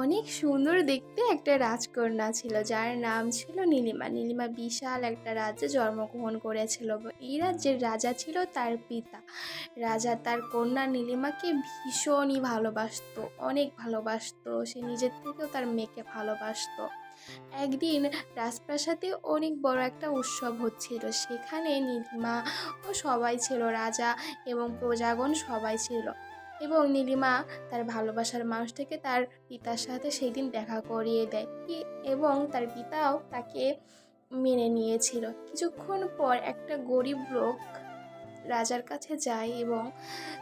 অনেক সুন্দর দেখতে একটা রাজকন্যা ছিল, যার নাম ছিল নীলিমা। নীলিমা বিশাল একটা রাজ্যে জন্মগ্রহণ করেছিল। এই রাজ্যের রাজা ছিল তার পিতা। রাজা তার কন্যা নীলিমাকে ভীষণই ভালোবাসতো, অনেক ভালোবাসতো। সে নিজের থেকেও তার মেয়েকে ভালোবাসতো। একদিন রাজপ্রাসাদে অনেক বড় একটা উৎসব হচ্ছিল। সেখানে নীলিমা ও সবাই ছিল, রাজা এবং প্রজাগণ সবাই ছিল। এবং নীলিমা তার ভালোবাসার মানুষটাকে তার পিতার সাথে সেই দিন দেখা করিয়ে দেয়। এবং তার পিতাও তাকে মেনে নিয়েছিল। কিছুক্ষণ পর একটা গরিব লোক রাজার কাছে যায় এবং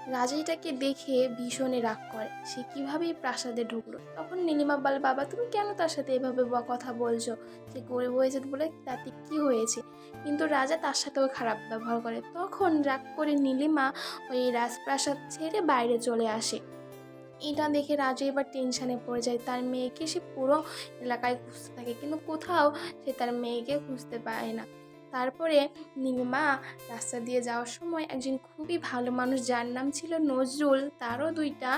রাজা এটাকে দেখে ভীষণে রাগ করে। সে কীভাবে এই প্রাসাদে ঢুকলো? তখন নীলিমা বলে বাবা, তুমি কেন তার সাথে এভাবে কথা বলছো? যে গরিব হয়েছে বলে তাতে কি হয়েছে? কিন্তু রাজা তার সাথেও খারাপ ব্যবহার করে। তখন রাগ করে নীলিমা ওই রাজপ্রাসাদ ছেড়ে বাইরে চলে আসে। এটা দেখে রাজা এবার টেনশানে পড়ে যায়। তার মেয়েকে সে পুরো এলাকায় খুঁজতে থাকে, কিন্তু কোথাও সে তার মেয়েকে খুঁজতে পায় না। তারপরে নীলিমা রাস্তা দিয়ে যাওয়ার সময় একজন খুবই ভালো মানুষ যার নাম ছিল নজরুল, তারও দুইটা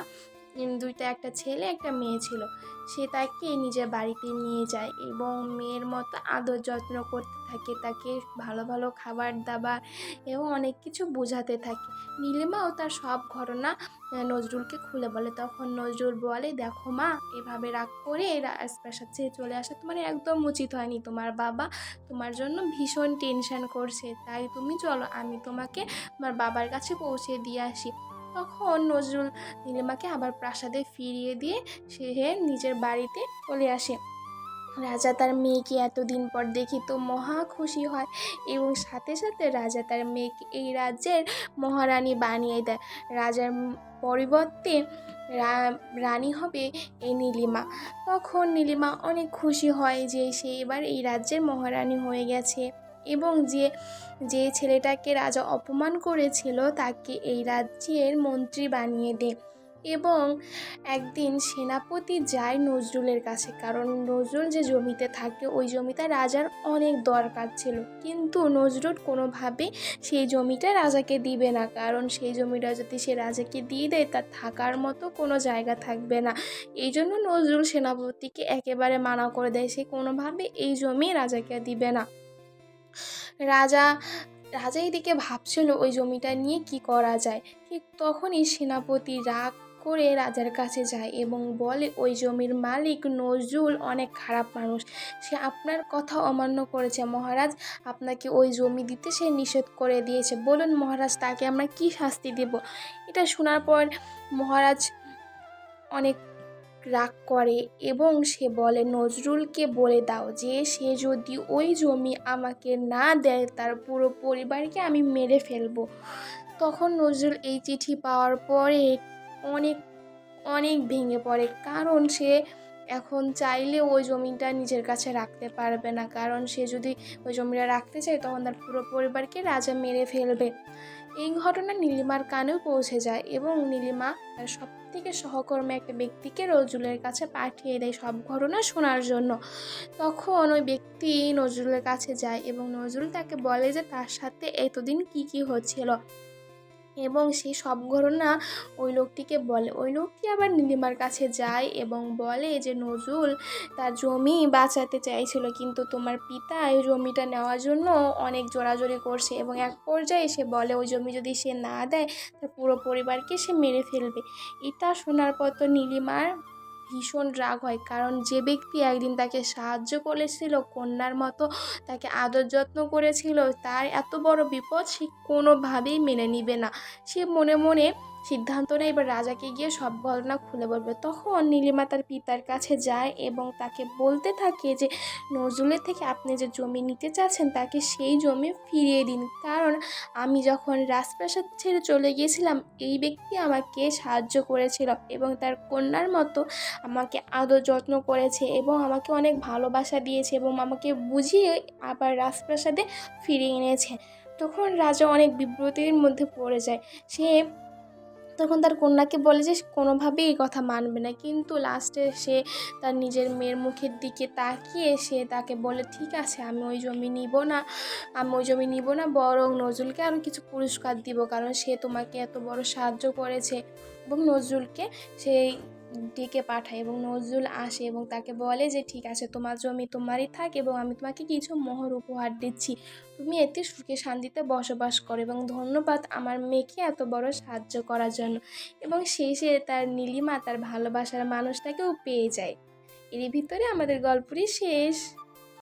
দুইটা একটা ছেলে, একটা মেয়ে ছিল। সে তাকে নিজের বাড়িতে নিয়ে যায় এবং মেয়ের মতো আদর যত্ন করতে থাকে, তাকে ভালো ভালো খাবার দাবার এবং অনেক কিছু বোঝাতে থাকে। নীলিমাও তার সব ঘটনা নজরুলকে খুলে বলে। তখন নজরুল বলে, দেখো মা, এভাবে রাগ করে রাজপ্রাসাদ ছেড়ে চলে আসা তোমার একদম উচিত হয়নি। তোমার বাবা তোমার জন্য ভীষণ টেনশন করছে। তাই তুমি চলো, আমি তোমাকে তোমার বাবার কাছে পৌঁছে দিয়ে আসি। তখন নজরুল নীলিমাকে আবার প্রাসাদে ফিরিয়ে দিয়ে সে নিজের বাড়িতে চলে আসে। রাজা তার মেয়েকে এতদিন পর দেখি তো মহা খুশি হয় এবং সাথে সাথে রাজা তার মেয়েকে এই রাজ্যের মহারানী বানিয়ে দেয়। রাজার পরিবর্তে রানী হবে এই নীলিমা। তখন নীলিমা অনেক খুশি হয় যে সে এবার এই রাজ্যের মহারানী হয়ে গেছে এবং যে যে ছেলেটাকে রাজা অপমান করেছিল তাকে এই রাজ্যের মন্ত্রী বানিয়ে দেয় এবং একদিন সেনাপতি যায় নজরুলের কাছে। কারণ নজরুল যে জমিতে থাকে, ওই জমিটা রাজার অনেক দরকার ছিল। কিন্তু নজরুল কোনোভাবে সেই জমিটা রাজাকে দিবে না। কারণ সেই জমিটা যদি সে রাজাকে দিয়ে দেয়, তার থাকার মতো কোনো জায়গা থাকবে না। এই জন্য নজরুল সেনাপতিকে একেবারে মানা করে দেয়। সে কোনোভাবে এই জমি রাজাকে দিবে না। রাজা রাজা এদিকে ভাবছিল, ওই জমিটা নিয়ে কি করা যায়? ঠিক তখনই সেনাপতি রাগ করে রাজার কাছে যায় এবং বলে, ওই জমির মালিক নজরুল অনেক খারাপ মানুষ। সে আপনার কথা অমান্য করেছে। মহারাজ, আপনাকে ওই জমি দিতে সে নিষেধ করে দিয়েছে। বলুন মহারাজ, তাকে আমরা কি শাস্তি দেব? এটা শোনার পর মহারাজ অনেক রাগ করে এবং সে বলে, নজরুলকে বলে দাও যে, সে যদি ওই জমি আমাকে না দেয়, তার পুরো পরিবারকে আমি মেরে ফেলব। তখন নজরুল এই চিঠি পাওয়ার পরে অনেক অনেক ভেঙে পড়ে। কারণ সে এখন চাইলে ওই জমিটা নিজের কাছে রাখতে পারবে না। কারণ সে যদি ওই জমিটা রাখতে চায়, তখন তার পুরো পরিবারকে রাজা মেরে ফেলবে। এই ঘটনা নীলিমার কানেও পৌঁছে যায় এবং নীলিমা তার সব থেকে সহকর্মী একটা ব্যক্তিকে নজরুলের কাছে পাঠিয়ে দেয় সব ঘটনা শোনার জন্য। তখন ওই ব্যক্তি নজরুলের কাছে যায় এবং নজরুল তাকে বলে যে, তার সাথে এতদিন কি কি হচ্ছিল? এবং সেই সব ঘটনা ওই লোকটিকে বলে। ওই লোকটি আবার নীলিমার কাছে যায় এবং বলে যে, নজরুল, তার জমি বাঁচাতে চাইছিল, কিন্তু তোমার পিতা এই জমিটা নেওয়ার জন্য অনেক জোরাজোরি করছে। এবং এক পর্যায়ে সে বলে, ওই জমি যদি সে না দেয়, তার পুরো পরিবারকে সে মেরে ফেলবে। এটা শোনার পর তো নীলিমার ভীষণ রাগ হয়। কারণ যে ব্যক্তি একদিন তাকে সাহায্য করেছিল, কন্যার মতো তাকে আদর যত্ন করেছিল, তার এত বড় বিপদ সে কোনোভাবেই মেনে নিবে না। সে মনে মনে সিদ্ধান্ত নেয় এবার রাজাকে গিয়ে সব ঘটনা খুলে বলবে। তখন নীলিমা তার পিতার কাছে যায় এবং তাকে বলতে থাকে যে, নজরুলের থেকে আপনি যে জমি নিতে চাচ্ছেন, তাকে সেই জমি ফিরিয়ে দিন। কারণ আমি যখন রাজপ্রাসাদ ছেড়ে চলে গিয়েছিলাম, এই ব্যক্তি আমাকে সাহায্য করেছিল এবং তার কন্যার মতো আমাকে আদর যত্ন করেছে এবং আমাকে অনেক ভালোবাসা দিয়েছে এবং আমাকে বুঝিয়ে আবার রাজপ্রাসাদে ফিরিয়ে এনেছে। তখন রাজা অনেক বিব্রতির মধ্যে পড়ে যায়। সে তখন তার কন্যাকে বলে যে, কোনোভাবেই এই কথা মানবে না। কিন্তু লাস্টে সে তার নিজের মেয়ের মুখের দিকে তাকিয়ে সে তাকে বলে, ঠিক আছে, আমি ওই জমি নিব না, আমি ওই জমি নিব না, বরং নজরুলকে আরও কিছু পুরস্কার দিব, কারণ সে তোমাকে এত বড় সাহায্য করেছে। এবং নজরুলকে সেই ডেকে পাঠায় এবং নজরুল আসে এবং তাকে বলে যে, ঠিক আছে, তোমার জমি তোমারই থাক এবং আমি তোমাকে কিছু মোহর উপহার দিচ্ছি। তুমি এতে সুখে শান্তিতে বসবাস করো এবং ধন্যবাদ আমার মেয়েকে এত বড় সাহায্য করার জন্য। এবং শেষে তার নীলিমা তার ভালোবাসার মানুষটাকেও পেয়ে যায়। এর ভিতরে আমাদের গল্পটি শেষ।